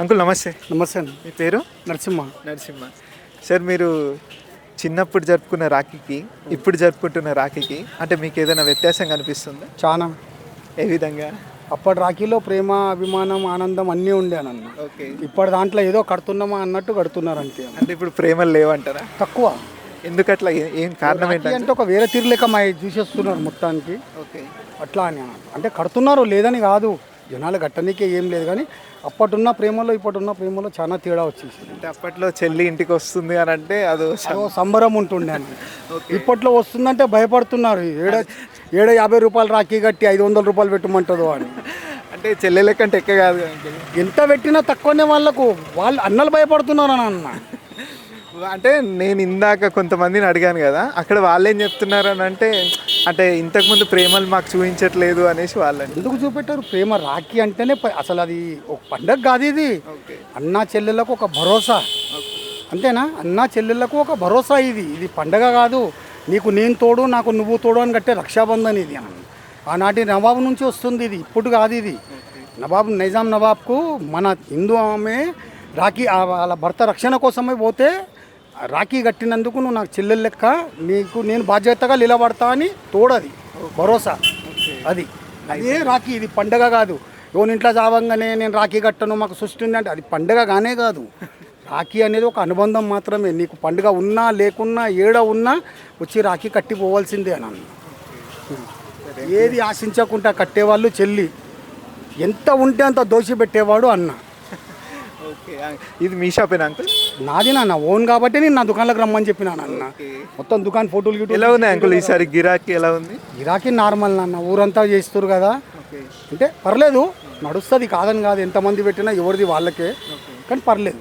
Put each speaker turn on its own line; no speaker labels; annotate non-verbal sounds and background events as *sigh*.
Uncle నమస్తే.
నమస్తే అండి.
మీ పేరు?
నరసింహ.
నరసింహ. సార్ మీరు చిన్నప్పుడు జరుపుకున్న రాఖీకి ఇప్పుడు జరుపుకుంటున్న రాఖీకి అంటే మీకు ఏదైనా వ్యత్యాసం కనిపిస్తుందా?
చాలా
ఏ విధంగా?
అప్పటి రాఖీలో ప్రేమ అభిమానం ఆనందం అన్నీ ఉండేనన్న
ఓకే.
ఇప్పటి దాంట్లో ఏదో కడుతున్నామా అన్నట్టు కడుతున్నారు అంతే.
అంటే ఇప్పుడు ప్రేమలు లేవంటారా?
తక్కువ.
ఎందుకట్లా? ఏ- ఏం కారణం
రాఖీ
ఏంటంటే?
అంటే ఒక వేరే తీరు లెక్క మా చూసేస్తున్నారు మొత్తానికి.
ఓకే.
అట్లా అని అన్న. అంటే కడుతున్నారు లేదని కాదు. జనాలు కట్టనీకే ఏం లేదు కానీ అప్పటున్న ప్రేమలో ఇప్పటిన్న ప్రేమలో చాలా తేడా వచ్చేసి
అంటే అప్పట్లో చెల్లి ఇంటికి వస్తుంది అని అంటే అదో
సంబరం ఉంటుండే అండి. *laughs* ఇప్పట్లో వస్తుందంటే భయపడుతున్నారు. ఏడ *laughs* ఏడ యాభై రూపాయలు రాఖీ కట్టి ఐదు వందల రూపాయలు పెట్టమంటుందో అని.
అంటే చెల్లెల కంటే ఎక్క కాదు
ఎంత పెట్టినా తక్కువనే వాళ్ళకు. వాళ్ళు అన్నలు భయపడుతున్నారు అని అన్న *laughs*
అంటే నేను ఇందాక కొంతమందిని అడిగాను కదా అక్కడ వాళ్ళేం చెప్తున్నారు అని అంటే అంటే ఇంతకుముందు ప్రేమలు మాకు చూపించట్లేదు అనేసి వాళ్ళని
ఎందుకు చూపెట్టారు? ప్రేమ రాఖీ అంటేనే ప- అసలు అది ఒక పండగ కాదు ఇది. అన్నా చెల్లెళ్ళకు ఒక భరోసా. అంతేనా? అన్నా చెల్లెళ్ళకు ఒక భరోసా ఇది. ఇది పండగ కాదు. నీకు నేను తోడు నాకు నువ్వు తోడు అని కట్టే రక్షాబంధన్ ఇది అన్న ఆనాటి నవాబు నుంచి వస్తుంది ఇది. ఇప్పుడు కాదు ఇది. నవాబు నైజాం నవాబ్కు మన హిందూ ఆమె రాఖీ ఆ వాళ్ళ భర్త రక్షణ కోసమే పోతే రాఖీ కట్టినందుకు నువ్వు నాకు చెల్లెలు లెక్క నీకు నేను బాధ్యతగా నిలబడతా అని తోడది. భరోసా. అది. అదే రాఖీ. ఇది పండగ కాదు. ఎవరి ఇంట్లో చావంగానే నేను రాఖీ కట్టను మాకు సృష్టి ఉంది అంటే అది పండగ కానే కాదు. రాఖీ అనేది ఒక అనుబంధం మాత్రమే. నీకు పండుగ ఉన్నా లేకున్నా ఏడ ఉన్నా వచ్చి రాఖీ కట్టి పోవాల్సిందే అని అన్న. ఏది ఆశించకుండా కట్టేవాళ్ళు చెల్లి. ఎంత ఉంటే అంత దోషి పెట్టేవాడు అన్న.
ఓకే. ఇది మీ షాపేనా అంకుల్?
నాది నాన్న ఓన్ కాబట్టి నేను నా దుకాణంలోకి రమ్మని చెప్పినాను అన్న మొత్తం దుకాణం ఫోటోలు గిటోలు
ఎలా ఉన్నాయి అంకుల్ ఈసారి గిరాకీ ఎలా ఉంది?
గిరాకీ నార్మల్ నాన్న ఊరంతా చేస్తారు కదా. అంటే పర్లేదు నడుస్తుంది కాదని కాదు ఎంతమంది పెట్టినా ఎవరిది వాళ్ళకే. కానీ పర్లేదు.